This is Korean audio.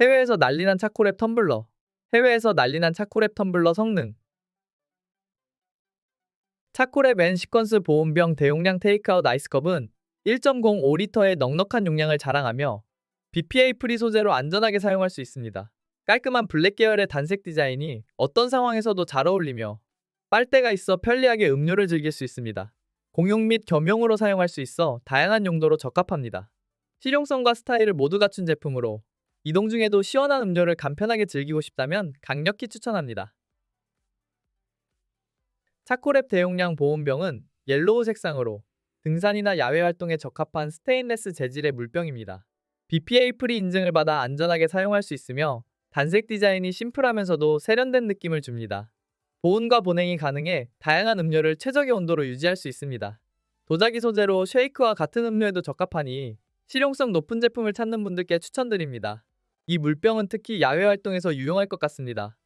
해외에서 난리난 차코랩 텀블러. 해외에서 난리난 차코랩 텀블러 성능. 차코랩 N 시퀀스 보온병 대용량 테이크아웃 아이스컵은 1.05리터의 넉넉한 용량을 자랑하며 BPA 프리 소재로 안전하게 사용할 수 있습니다. 깔끔한 블랙 계열의 단색 디자인이 어떤 상황에서도 잘 어울리며 빨대가 있어 편리하게 음료를 즐길 수 있습니다. 공용 및 겸용으로 사용할 수 있어 다양한 용도로 적합합니다. 실용성과 스타일을 모두 갖춘 제품으로 이동 중에도 시원한 음료를 간편하게 즐기고 싶다면 강력히 추천합니다. 차코랩 대용량 보온병은 옐로우 색상으로 등산이나 야외 활동에 적합한 스테인레스 재질의 물병입니다. BPA 프리 인증을 받아 안전하게 사용할 수 있으며 단색 디자인이 심플하면서도 세련된 느낌을 줍니다. 보온과 보냉이 가능해 다양한 음료를 최적의 온도로 유지할 수 있습니다. 도자기 소재로 쉐이크와 같은 음료에도 적합하니 실용성 높은 제품을 찾는 분들께 추천드립니다. 이 물병은 특히 야외 활동에서 유용할 것 같습니다.